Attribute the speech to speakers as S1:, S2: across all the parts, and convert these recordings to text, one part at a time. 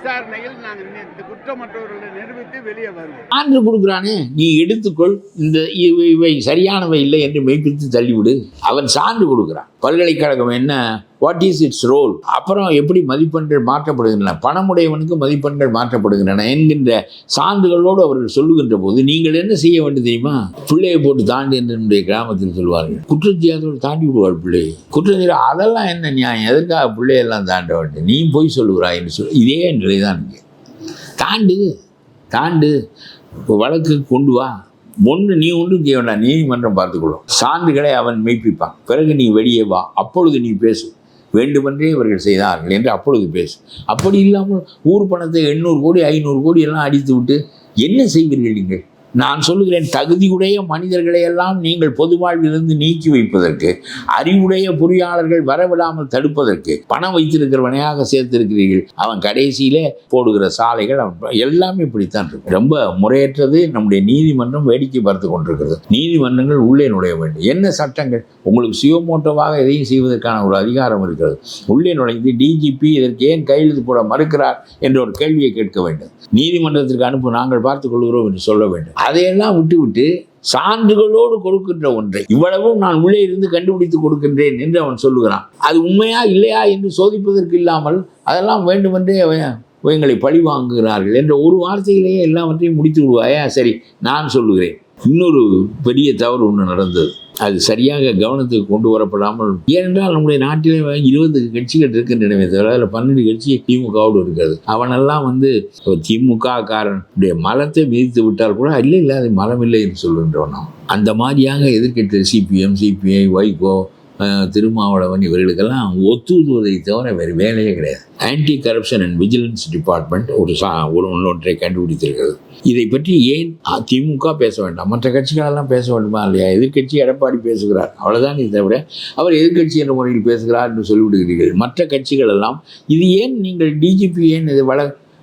S1: விசாரணையில் நாங்கள் இந்த குற்றமற்றவர்களை நிரூபித்து வெளியே வருவோம்.
S2: ஆண்டு கொடுக்குறானே நீ எடுத்துக்கொள் இந்த இவை சரியானவை இல்லை என்று மெய்ப்பித்து தள்ளிவிடு. அவன் சான்று கொடுக்குறான். பல்கலைக்கழகம் என்ன? வாட் இஸ் இட்ஸ் ரோல் அப்புறம் எப்படி மதிப்பெண்கள் மாற்றப்படுகின்றன? பணமுடையவனுக்கு மதிப்பெண்கள் மாற்றப்படுகின்றன என்கின்ற சான்றுகளோடு அவர்கள் சொல்லுகின்ற போது நீங்கள் என்ன செய்ய வேண்டும் தெரியுமா? பிள்ளையை போட்டு தாண்டி என்று கிராமத்தில் சொல்வார்கள். குற்றச்சியாதோடு தாண்டி விடுவார் பிள்ளையை குற்றச்சியா அதெல்லாம் என்ன நியாயம்? எதற்காக பிள்ளையெல்லாம் தாண்ட வேண்டும்? நீ போய் சொல்லுகிறாய் என்று சொல் இதே நிலைதான் இங்கே. தாண்டு தாண்டு இப்போ வழக்கு கொண்டு வா. ஒன்று நீ ஒன்றும் செய்ய வேண்டாம். நீதிமன்றம் பார்த்துக்கொள்ளும். சான்றுகளை அவன் மெய்ப்பிப்பான். பிறகு நீ வெளியே வா. அப்பொழுது நீ பேசு வேண்டுமென்றே இவர்கள் செய்தார்கள் என்று அப்பொழுது பேசு. அப்படி இல்லாமல் ஊர் பணத்தை எண்ணூறு கோடி ஐநூறு கோடி எல்லாம் அடித்து விட்டு என்ன செய்வீர்கள் நீங்கள்? நான் சொல்லுகிறேன் தகுதியுடைய மனிதர்களை எல்லாம் நீங்கள் பொது வாழ்விலிருந்து நீக்கி வைப்பதற்கு அறிவுடைய பொறியாளர்கள் வரவிடாமல் தடுப்பதற்கு பணம் வைத்திருக்கிறவனையாக சேர்த்திருக்கிறீர்கள் அவன் கடைசியிலே போடுகிற சாலைகள் அவன் எல்லாமே இப்படித்தான் இருக்கு ரொம்ப முறையற்றது நம்முடைய நீதிமன்றம் வேடிக்கை பார்த்து கொண்டிருக்கிறது. நீதிமன்றங்கள் உள்ளே நுழைய வேண்டும். என்ன சட்டங்கள்? உங்களுக்கு சுயமோட்டோவாக எதையும் செய்வதற்கான ஒரு அதிகாரம் இருக்கிறது. உள்ளே நுழைந்து டிஜிபி இதற்கு ஏன் கையெழுத்து போட மறுக்கிறார் என்ற ஒரு கேள்வியை கேட்க வேண்டும். நீதிமன்றத்திற்கு அனுப்ப நாங்கள் பார்த்துக் கொள்கிறோம் என்று சொல்ல வேண்டும். அதையெல்லாம் விட்டுவிட்டு சான்றுகளோடு கொடுக்கின்ற ஒன்றை. இவ்வளவும் நான் உள்ளே இருந்து கண்டுபிடித்து கொடுக்கின்றேன் என்று அவன் சொல்லுகிறான். அது உண்மையா இல்லையா என்று சோதிப்பதற்கு இல்லாமல் அதெல்லாம் வேண்டுமென்றே எங்களை பழி வாங்குகிறார்கள் என்ற ஒரு வார்த்தையிலேயே எல்லாவற்றையும் முடித்து விடுவாயா. சரி நான் சொல்லுகிறேன். இன்னொரு பெரிய தவறு ஒன்று நடந்தது. அது சரியாக கவனத்துக்கு கொண்டு வரப்படாமல் ஏனென்றால் நம்முடைய நாட்டிலே இருபது கட்சிகள் இருக்கின்றனவே தவிர அதில் பன்னெண்டு கட்சி திமுகவோடு இருக்கிறது. அவனெல்லாம் வந்து திமுக காரனுடைய மலத்தை மிதித்து விட்டால் கூட இல்லை இல்லை அது மலம் இல்லை என்று சொல்கின்றவன் நாம் அந்த மாதிரியாக எதிர்கட்சி சிபிஎம் சிபிஐ வைகோ திருமாவளவன் இவர்களுக்கெல்லாம் ஒத்துவதை தவிர வேறு வேலையே கிடையாது. Anti corruption and vigilance department ஒரு சா ஒரு ஒன்றொன்றை கண்டுபிடித்திருக்கிறது. இதை பற்றி ஏன் திமுக பேச வேண்டாம்? மற்ற கட்சிகளெல்லாம் பேச வேண்டுமா இல்லையா? எதிர்க்கட்சி எடப்பாடி பேசுகிறார். அவ்வளோதான் இதை தவிர அவர் எதிர்க்கட்சி என்ற முறையில் பேசுகிறார் என்று சொல்லிவிடுகிறீர்கள். மற்ற கட்சிகள் எல்லாம் இது ஏன் நீங்கள் டிஜிபி ஏன் இது வழ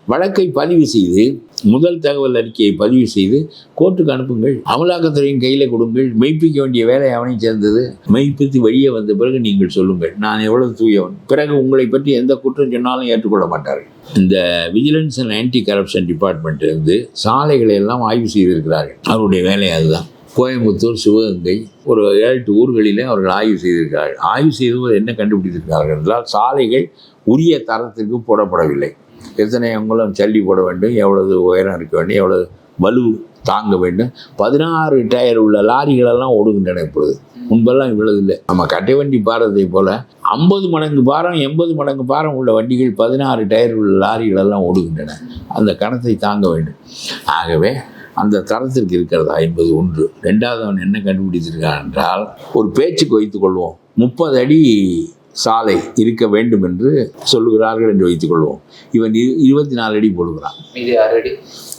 S2: வழக்கை பதிவு செய்து முதல் தகவல் அறிக்கையை பதிவு செய்து கோர்ட்டுக்கு அனுப்புங்கள். அமலாக்கத்துறையின் கையில் கொடுங்கள். மெய்ப்பிக்க வேண்டிய வேலை அவனை சேர்ந்தது. மெய்ப்பித்து வெளியே வந்த பிறகு நீங்கள் சொல்லுங்கள். நான் எவ்வளவு தூயவன்? பிறகு உங்களை பற்றி எந்த குற்றம் சொன்னாலும் ஏற்றுக்கொள்ள மாட்டார்கள். இந்த vigilance and anti corruption department இருந்து சாலைகளை எல்லாம் ஆய்வு செய்திருக்கிறார்கள். அவருடைய வேலை அதுதான். கோயம்புத்தூர் சிவகங்கை ஒரு ஏழு எட்டு ஊர்களிலே அவர்கள் ஆய்வு செய்திருக்கிறார்கள். ஆய்வு செய்தவர் என்ன கண்டுபிடித்திருக்கிறார்கள் என்றால் சாலைகள் உரிய தரத்திற்கு போடப்படவில்லை. எத்தனை அங்குலம் சல்லி போட வேண்டும் எவ்வளவு உயரம் இருக்க வேண்டும் எவ்வளவு வலு தாங்க வேண்டும். பதினாறு டயர் உள்ள லாரிகளெல்லாம் ஓடுகின்றன இப்பொழுது. முன்பெல்லாம் இவ்வளவு இல்லை. நம்ம கட்டை வண்டி பாரதை போல் ஐம்பது மடங்கு பாரம் எண்பது மடங்கு பாரம் உள்ள வண்டிகள் பதினாறு டயர் உள்ள லாரிகளெல்லாம் ஓடுகின்றன. அந்த கணத்தை தாங்க வேண்டும். ஆகவே அந்த தரத்திற்கு இருக்கிறதா என்பது ஒன்று. ரெண்டாவது அவன் என்ன கண்டுபிடித்திருக்கான் என்றால் ஒரு பேச்சுக்கு வைத்துக் கொள்வோம். முப்பது அடி சாலை இருக்க வேண்டும் என்று சொல்லுகிறார்கள் என்று வைத்துக் கொள்வோம். இவன் இரு- இருபத்தி நாலு அடி போடுகிறான்.
S3: மீதி ஆறு அடி.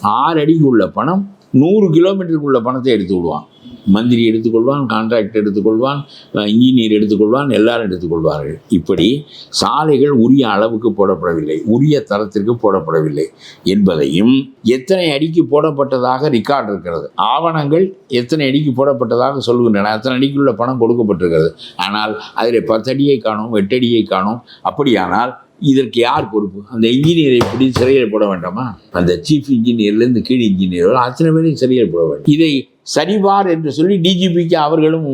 S2: ஆறு அடிக்கு உள்ள பணம் நூறு கிலோமீட்டருக்கு உள்ள பணத்தை எடுத்து விடுவான். மந்திரி எடுத்துக்கொள்வான் கான்ட்ராக்ட் எடுத்துக்கொள்வான் இன்ஜினியர் எடுத்துக்கொள்வான் எல்லாரும் எடுத்துக்கொள்வார்கள். இப்படி சாலைகள் உரிய அளவுக்கு போடப்படவில்லை உரிய தரத்திற்கு போடப்படவில்லை என்பதையும் எத்தனை அடிக்கு போடப்பட்டதாக ரெக்கார்ட் இருக்கிறது. ஆவணங்கள் எத்தனை அடிக்கு போடப்பட்டதாக சொல்கின்றன அத்தனை அடிக்குள்ள பணம் கொடுக்கப்பட்டிருக்கிறது. ஆனால் அதில் பத்தடியை காணும் எட்டடியை காணும். அப்படியானால் இதற்கு யார் பொறுப்பு? அந்த இன்ஜினியரை எப்படி சிறையில் போட வேண்டாமா? அந்த சீஃப் இன்ஜினியர்லேருந்து கீழ் இன்ஜினியர் அத்தனை பேரையும் சிறையில் போட வேண்டும். இதை சரிபார் என்று சொல்லி டிஜிபிக்கு அவர்களும்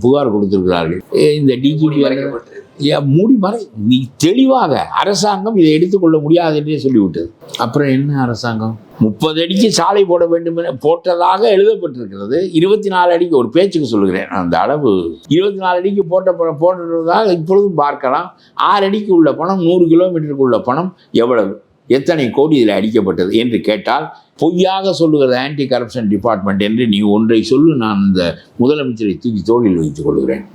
S2: புகார் கொடுத்திருக்கிறார்கள். இந்த டிஜிபி
S3: மறைக்கப்பட்டிருக்கு
S2: மூடி மறை. நீ தெளிவாக அரசாங்கம் இதை எடுத்துக்கொள்ள முடியாது என்றே சொல்லிவிட்டது. அப்புறம் என்ன அரசாங்கம்? முப்பது அடிக்கு சாலை போட வேண்டும் என போட்டதாக எழுதப்பட்டிருக்கிறது. இருபத்தி நாலு அடிக்கு ஒரு பேச்சுக்கு சொல்லுகிறேன். அந்த அளவு இருபத்தி நாலு அடிக்கு போட்ட பணம் போட்டதாக இப்பொழுதும் பார்க்கலாம். ஆறு அடிக்கு உள்ள பணம் நூறு கிலோமீட்டருக்கு உள்ள பணம் எவ்வளவு? எத்தனை கோடி இதில் அடிக்கப்பட்டது என்று கேட்டால் பொய்யாக சொல்லுகிறது ஆன்டி கரப்ஷன் டிபார்ட்மெண்ட் என்று நீ ஒன்றை சொல்லு. நான் இந்த முதலமைச்சரை தூக்கி தோளில் வைத்துக் கொள்கிறேன்.